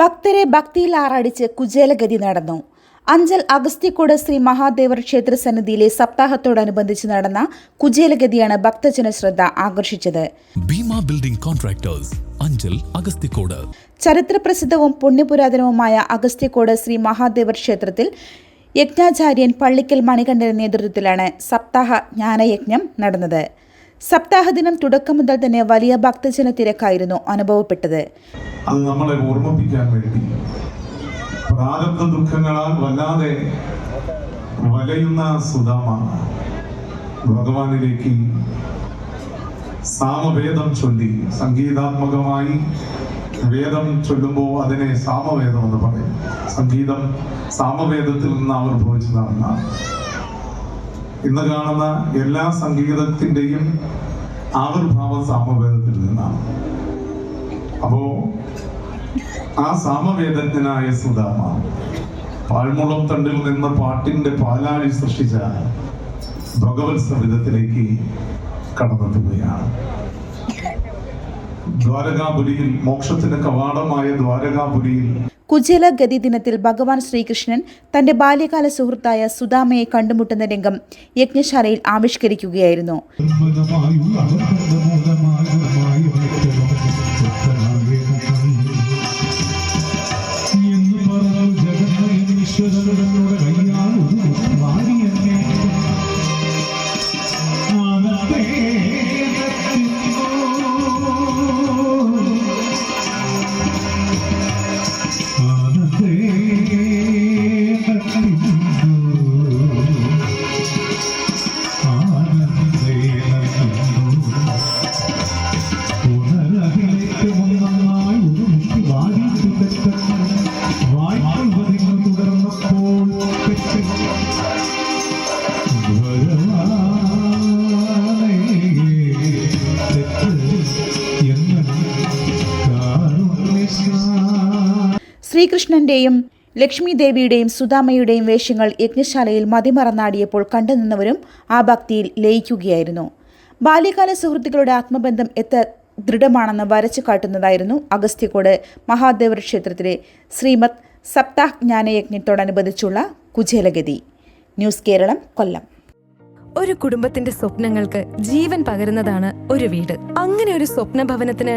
ഭക്തരെ ഭക്തിയിൽ ആറാടിച്ച് കുചേലഗതി നടന്നു. അഞ്ചൽ അഗസ്ത്യക്കോട് ശ്രീ മഹാദേവർ ക്ഷേത്ര സന്നിധിയിലെ സപ്താഹത്തോടനുബന്ധിച്ച് നടന്ന കുചേലഗതിയാണ് ഭക്തജന ശ്രദ്ധ ആകർഷിച്ചത്. ഭീമ ബിൽഡിംഗ് കോൺട്രാക്ടേഴ്സ് അഞ്ചൽ അഗസ്തിക്കോട് ചരിത്രപ്രസിദ്ധവും പുണ്യപുരാതനവുമായ അഗസ്ത്യക്കോട് ശ്രീ മഹാദേവർ ക്ഷേത്രത്തിൽ യജ്ഞാചാര്യൻ പള്ളിക്കൽ മണികണ്ഠന്റെ നേതൃത്വത്തിലാണ് സപ്താഹ ജ്ഞാനയജ്ഞം നടന്നത്. സപ്താഹ ദിനം തുടക്കം മുതൽ തന്നെ വലിയ ഭക്തജന തിരക്കായിരുന്നു അനുഭവപ്പെട്ടത്. അത് നമ്മളെ ഓർമ്മിപ്പിക്കാൻ വേണ്ടി. പ്രാരബ്ധ ദുഃഖങ്ങളാൽ വല്ലാതെ വലയുന്ന സുധാമ ഭഗവാനിലേക്ക് സാമവേദം ചൊല്ലി. സംഗീതാത്മകമായി വേദം ചൊല്ലുമ്പോൾ അതിനെ സാമവേദം എന്ന് പറയും. സംഗീതം സാമവേദത്തിൽ നിന്ന് ആവിർഭവിച്ചതാണ് ഇന്ന് കാണുന്ന എല്ലാ സംഗീതത്തിന്റെയും ആവിർഭാവം സാമവേദത്തിൽ നിന്നാണ്. അപ്പോ ആ സാമവേദജ്ഞനായ സുധാമ പാഴ്മുളം തണ്ടിൽ നിന്ന് പാട്ടിന്റെ പാലാഴി സൃഷ്ടിച്ച ഭഗവത് സവിധത്തിലേക്ക് കടന്നെത്തുകയാണ് ദ്വാരകാപുരിയിൽ മോക്ഷത്തിന്റെ കവാടമായ ദ്വാരകാപുരിയിൽ കുചേല ഗതി ദിനത്തിൽ ഭഗവാൻ ശ്രീകൃഷ്ണൻ തന്റെ ബാല്യകാല സുഹൃത്തായ സുദാമയെ കണ്ടുമുട്ടുന്ന രംഗം യജ്ഞശാലയിൽ ആവിഷ്കരിക്കുകയായിരുന്നു. ശ്രീകൃഷ്ണന്റെയും ലക്ഷ്മി ദേവിയുടെയും സുദാമയുടെയും വേഷങ്ങൾ യജ്ഞശാലയിൽ മതിമറന്നാടിയപ്പോൾ കണ്ടുനിന്നവരും ആ ഭക്തിയിൽ ലയിക്കുകയായിരുന്നു. ബാല്യകാല സുഹൃത്തുക്കളുടെ ആത്മബന്ധം എത്ര ദൃഢമാണെന്ന് വരച്ചു കാട്ടുന്നതായിരുന്നു അഗസ്ത്യക്കോട് മഹാദേവർ ക്ഷേത്രത്തിലെ ശ്രീമത് സപ്താഹ് ജ്ഞാനയജ്ഞത്തോടനുബന്ധിച്ചുള്ള കുചേലഗതി. ന്യൂസ് കേരളം കൊല്ലം. ഒരു കുടുംബത്തിന്റെ സ്വപ്നങ്ങൾക്ക് ജീവൻ പകരുന്നതാണ് ഒരു വീട്. അങ്ങനെ ഒരു സ്വപ്ന ഭവനത്തിന്